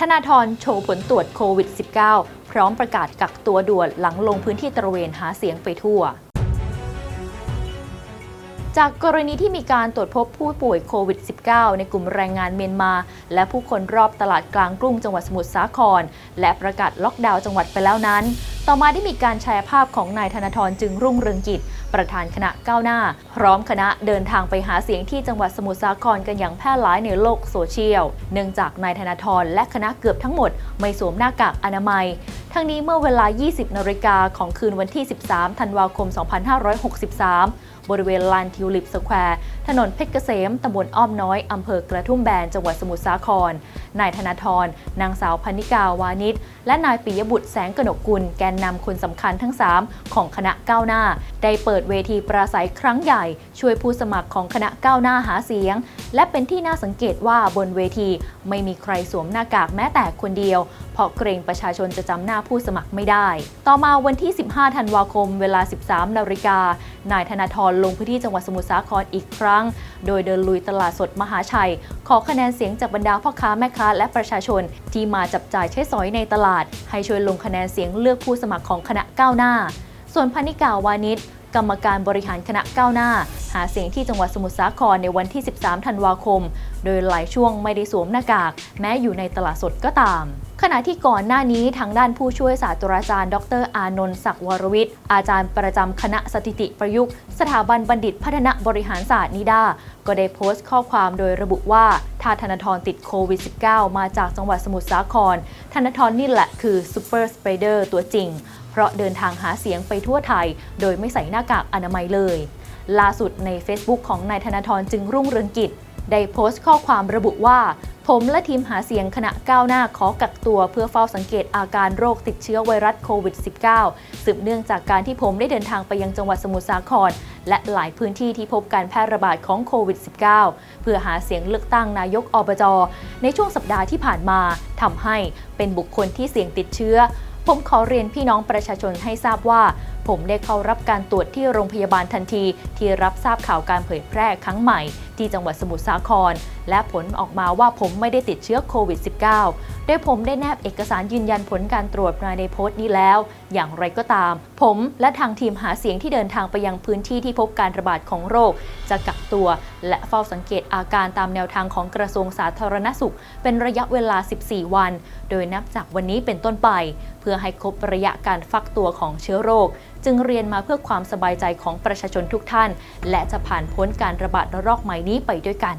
ธนาธรโชว์ผลตรวจโควิด -19 พร้อมประกาศกักตัวด่วนหลังลงพื้นที่ตระเวนหาเสียงไปทั่ว จากกรณีที่มีการตรวจพบผู้ป่วยโควิด -19 ในกลุ่มแรงงานเมียนมา และผู้คนรอบตลาดกลางกรุงจังหวัดสมุทรสาคร และประกาศล็อกดาวน์จังหวัดไปแล้วนั้น ต่อมาได้มีการแชร์ภาพของนายธนทรจึงรุ่งเรืองกิจ ประธานคณะก้าวหน้า พร้อมคณะเดินทางไปหาเสียงที่จังหวัดสมุทรสาครกันอย่างแพร่หลายในโลกโซเชียล เนื่องจากนายธนทรและคณะเกือบทั้งหมดไม่สวมหน้ากากอนามัย ทั้งนี้เมื่อเวลา 20นาฬิกาของคืนวันที่ 13 ธันวาคม 2563 บริเวณลานทิวลิปสแควร์ถนนเพชรเกษมตำบลอ้อมน้อยอำเภอกระทุ่มแบนจังหวัดสมุทรสาคร นายธนาธรนางสาวพนิกาวานิชและนายปิยบุตรแสงกนกกุลแกนนำคนสำคัญทั้ง 3 ของคณะก้าวหน้า ได้เปิดเวทีปราศัยครั้งใหญ่ ช่วยผู้สมัครของคณะก้าวหน้าหาเสียง และเป็นที่น่าสังเกตว่าบนเวทีไม่มีใครสวมหน้ากากแม้แต่คนเดียว เพราะเกรงประชาชนจะจำหน้าผู้สมัครไม่ได้ ต่อมาวันที่ 15 ธันวาคม เวลา 13 นาฬิกา นายธนาธรลงพื้นที่จังหวัดสมุทรสาครอีกครั้ง โดยเดินลุยตลาดสดมหาชัย ขอคะแนนเสียงจากบรรดาพ่อค้าแม่ค้าและประชาชน ที่มาจับจ่ายใช้สอยในตลาด ให้ช่วยลงคะแนนเสียงเลือกผู้สมัครของคณะก้าวหน้า ส่วนพนิกาวานิช กรรมการบริหารคณะก้าวหน้า หาเสียงที่จังหวัดสมุทรสาครในวันที่ 13 ธันวาคม โดยหลายช่วงไม่ได้สวมหน้ากาก แม้อยู่ในตลาดสดก็ตาม ขณะที่ก่อนหน้านี้ทางด้านผู้ช่วยศาสตราจารย์ ดรอานนท์ศักดิ์วรวิทย์ อาจารย์ประจำคณะสถิติประยุกต์ สถาบันบัณฑิตพัฒนบริหารศาสตร์นิดา ก็ได้โพสต์ข้อความโดยระบุว่าถ้าธนาธรติดโควิด -19 มาจากจังหวัดสมุทรสาคร ธนาธรนี่แหละคือซูเปอร์สเปเดอร์ตัวจริง เพราะเดินทางหาเสียงไปทั่วไทย โดยไม่ใส่หน้ากากอนามัยเลย ล่าสุดใน Facebook ของนายธนาธรจึงรุ่งเรืองกิจ ได้โพสต์ข้อความระบุว่า ผมและทีมหาเสียงคณะก้าวหน้าขอกักตัวเพื่อเฝ้าสังเกตอาการโรคติดเชื้อไวรัสโควิด -19 สืบเนื่องจากการที่ผมได้เดินทางไปยังจังหวัดสมุทรสาคร และหลายพื้นที่ที่พบการแพร่ระบาดของโควิด -19 เพื่อหาเสียงเลือกตั้งนายกอบจ ในช่วงสัปดาห์ที่ผ่านมาทำให้เป็นบุคคลที่เสี่ยงติดเชื้อ ผมขอเรียนพี่น้องประชาชนให้ทราบว่า ผมได้เข้ารับการตรวจที่โรงพยาบาลทันที ที่รับทราบข่าวการเผยแพร่ครั้งใหม่ ที่จังหวัดสมุทรสาคร และผลออกมาว่าผมไม่ได้ติดเชื้อโควิด -19 โดยผมได้แนบเอกสารยืนยันผลการตรวจมายในโพสต์นี้แล้ว อย่างไรก็ตาม ผมและทางทีมหาเสียงที่เดินทางไปยังพื้นที่ที่พบการระบาดของโรค จะกักตัว และเฝ้าสังเกตอาการตามแนวทางของกระทรวงสาธารณสุข เป็นระยะเวลา 14 วัน โดยนับจากวันนี้เป็นต้นไป เพื่อให้ครบระยะการฟักตัวของเชื้อโรค จึงเรียนมาเพื่อความสบายใจของประชาชนทุกท่าน และจะผ่านพ้นการระบาดระลอกใหม่นี้ไปด้วยกัน